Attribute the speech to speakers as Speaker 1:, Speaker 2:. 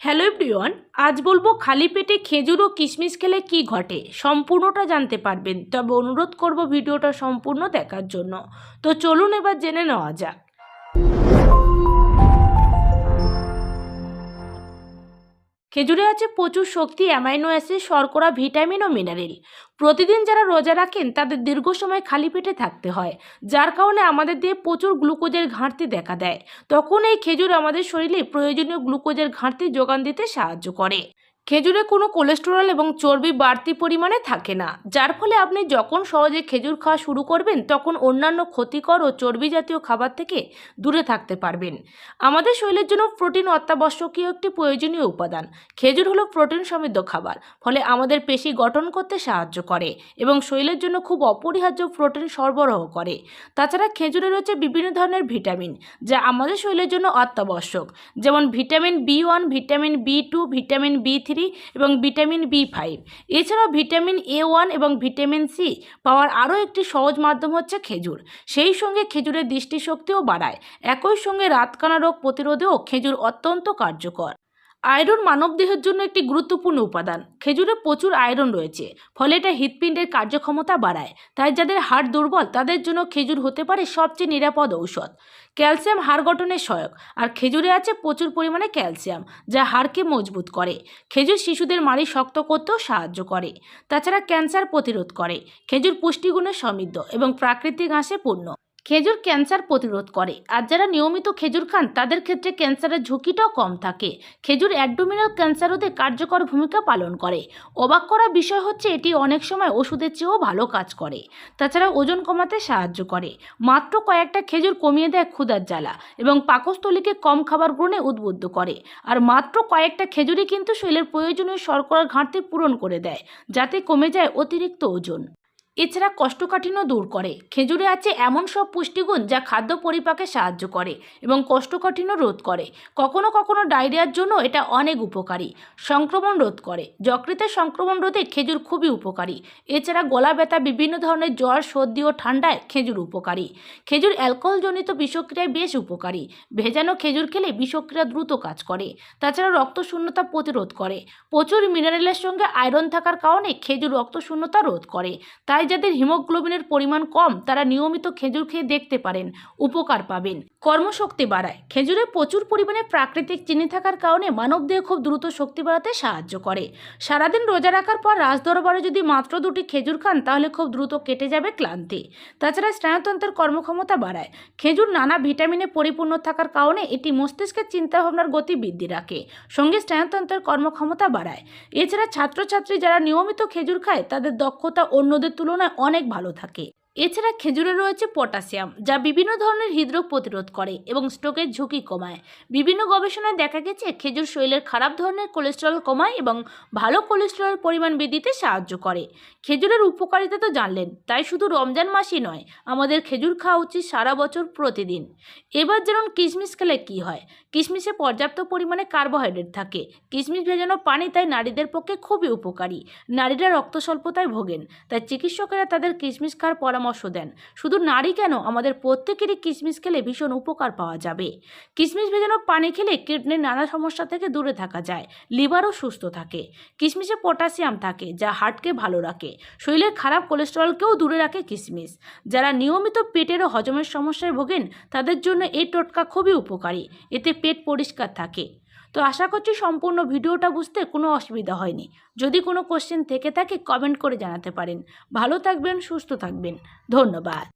Speaker 1: Hello everyone, আজ বলব খালি পেটে খেজুর ও কিশমিশ খেলে কি ঘটে সম্পূর্ণটা জানতে পারবেন। তবে অনুরোধ করব ভিডিওটা সম্পূর্ণ দেখার জন্য। তো চলুন এবার জেনে নেওয়া যাক। খেজুরে আছে প্রচুর শক্তি, অ্যামাইনো অ্যাসিড, শর্করা, ভিটামিন ও মিনারেল। প্রতিদিন যারা রোজা রাখেন, তাদের দীর্ঘ সময় খালি পেটে থাকতে হয়, যার কারণে আমাদের দিয়ে প্রচুর গ্লুকোজের ঘাটতি দেখা দেয়। তখন এই খেজুর আমাদের শরীরে প্রয়োজনীয় গ্লুকোজের ঘাটতি যোগান দিতে সাহায্য করে। খেজুরে কোনো কোলেস্টেরল এবং চর্বি বাড়তি পরিমাণে থাকে না, যার ফলে আপনি যখন সহজে খেজুর খাওয়া শুরু করবেন, তখন অন্যান্য ক্ষতিকর ও চর্বি জাতীয় খাবার থেকে দূরে থাকতে পারবেন। আমাদের শরীরের জন্য প্রোটিন অত্যাবশ্যকীয় একটি প্রয়োজনীয় উপাদান। খেজুর হলো প্রোটিন সমৃদ্ধ খাবার, ফলে আমাদের পেশি গঠন করতে সাহায্য করে এবং শরীরের জন্য খুব অপরিহার্য প্রোটিন সরবরাহ করে। তাছাড়া খেজুরে রয়েছে বিভিন্ন ধরনের ভিটামিন যা আমাদের শরীরের জন্য অত্যাবশ্যক, যেমন vitamin B one vitamin B two vitamin B three এবং ভিটামিন বি ফাইভ এছাড়াও ভিটামিন এ ওয়ান এবং ভিটামিন সি পাওয়ার আরও একটি সহজ মাধ্যম হচ্ছে খেজুর। সেই সঙ্গে খেজুরের দৃষ্টিশক্তিও বাড়ায়। একই সঙ্গে রাতকানা রোগ প্রতিরোধেও খেজুর অত্যন্ত কার্যকর। আয়রন মানবদেহের জন্য একটি গুরুত্বপূর্ণ উপাদান। খেজুরে প্রচুর আয়রন রয়েছে, ফলে এটা হৃৎপিণ্ডের কার্যক্ষমতা বাড়ায়। তাই যাদের হাড় দুর্বল, তাদের জন্য খেজুর হতে পারে সবচেয়ে নিরাপদ ঔষধ। ক্যালসিয়াম হাড় গঠনে সহায়ক, আর খেজুরে আছে প্রচুর পরিমাণে ক্যালসিয়াম, যা হাড়কে মজবুত করে। খেজুর শিশুদের মাড়ি শক্ত করতেও সাহায্য করে। তাছাড়া ক্যান্সার প্রতিরোধ করে। খেজুর পুষ্টিগুণে সমৃদ্ধ এবং প্রাকৃতিক ঘাসে পূর্ণ। খেজুর ক্যান্সার প্রতিরোধ করে। আর যারা নিয়মিত খেজুর খান, তাদের ক্ষেত্রে ক্যান্সারের ঝুঁকিটাও কম থাকে। খেজুর অ্যাবডোমিনাল ক্যান্সার রোধে কার্যকর ভূমিকা পালন করে। অবাক করা বিষয় হচ্ছে, এটি অনেক সময় ওষুধের চেয়েও ভালো কাজ করে। তাছাড়া ওজন কমাতে সাহায্য করে। মাত্র কয়েকটা খেজুর কমিয়ে দেয় ক্ষুধার জ্বালা এবং পাকস্থলীকে কম খাবার গ্রহণে উদ্বুদ্ধ করে। আর মাত্র কয়েকটা খেজুরই কিন্তু শরীরের প্রয়োজনীয় শর্করার ঘাটতি পূরণ করে দেয়, যাতে কমে যায় অতিরিক্ত ওজন। এছাড়া কোষ্ঠকাঠিন্য দূর করে। খেজুরে আছে এমন সব পুষ্টিগুণ যা খাদ্য পরিপাকে সাহায্য করে এবং কোষ্ঠকাঠিন্য রোধ করে। কখনো কখনো ডায়রিয়ার জন্য এটা অনেক উপকারী। সংক্রমণ রোধ করে। যকৃতের সংক্রমণ রোধে খেজুর খুবই উপকারী। এছাড়া গলা ব্যথা, বিভিন্ন ধরনের জ্বর, সর্দি ও ঠান্ডায় খেজুর উপকারী। খেজুর অ্যালকোহলজনিত বিষক্রিয়ায় বেশ উপকারী। ভেজানো খেজুর খেলে বিষক্রিয়া দ্রুত কাজ করে। তাছাড়া রক্তশূন্যতা প্রতিরোধ করে। প্রচুর মিনারেলের সঙ্গে আয়রন থাকার কারণে খেজুর রক্তশূন্যতা রোধ করে। তাই যাদের হিমোগ্লোবিনের পরিমাণ কম, তারা নিয়মিত খেজুর খেয়ে দেখতে পারেন, উপকার পাবেন। কর্মশক্তি বাড়ায়। খেজুরে প্রচুর পরিমাণে প্রাকৃতিক চিনি থাকার কারণে মানবদেহে খুব দ্রুত শক্তি বাড়াতে সাহায্য করে। সারাদিন রোজা রাখার পর রাজদরবারে যদি মাত্র দুটি খেজুর খান, তাহলে খুব দ্রুত কেটে যাবে ক্লান্তি। তাছাড়া স্নায়ুতন্ত্রের কর্মক্ষমতা বাড়ায়। খেজুর নানা ভিটামিনে পরিপূর্ণ থাকার কারণে এটি মস্তিষ্কের চিন্তাভাবনার গতি বৃদ্ধি রাখে, সঙ্গে স্নায়ুতন্ত্রের কর্মক্ষমতা বাড়ায়। এছাড়া ছাত্রছাত্রী যারা নিয়মিত খেজুর খায়, তাদের দক্ষতা অন্যদের তুলনায় অনেক ভালো থাকে। এছাড়া খেজুরে রয়েছে পটাশিয়াম, যা বিভিন্ন ধরনের হৃদরোগ প্রতিরোধ করে এবং স্ট্রোকের ঝুঁকি কমায়। বিভিন্ন গবেষণায় দেখা গেছে, খেজুর শরীরের খারাপ ধরনের কোলেস্টেরল কমায় এবং ভালো কোলেস্টেরলের পরিমাণ বৃদ্ধিতে সাহায্য করে। খেজুরের উপকারিতা তো জানলেন, তাই শুধু রমজান মাসই নয়, আমাদের খেজুর খাওয়া উচিত সারা বছর প্রতিদিন। এবার যেমন কিশমিশ খেলে কী হয়? কিশমিশে পর্যাপ্ত পরিমাণে কার্বোহাইড্রেট থাকে। কিশমিশ ভেজানো পানি তাই নারীদের পক্ষে খুবই উপকারী। নারীরা রক্ত স্বল্পতায় ভোগেন, তাই চিকিৎসকেরা তাদের কিশমিশ খাওয়ার পরামর্শ দেন। শুধু নারী কেন, আমাদের প্রত্যেকেরই কিশমিশ খেলে ভীষণ উপকার পাওয়া যাবে। কিশমিশ ভেজানো পানি খেলে কিডনির নানা সমস্যা থেকে দূরে থাকা যায়, লিভারও সুস্থ থাকে। কিশমিশে পটাশিয়াম থাকে, যা হার্টকে ভালো রাখে। শরীরের খারাপ কোলেস্টেরলকেও দূরে রাখে কিশমিশ। যারা নিয়মিত পেটের ও হজমের সমস্যায় ভোগেন, তাদের জন্য এই টোটকা খুবই উপকারী। এতে পেট পরিষ্কার থাকে। তো আশা করছি সম্পূর্ণ ভিডিওটা বুঝতে কোনো অসুবিধা হয়নি। যদি কোনো কোশ্চেন থেকে থাকে কমেন্ট করে জানাতে পারেন। ভালো থাকবেন, সুস্থ থাকবেন। ধন্যবাদ।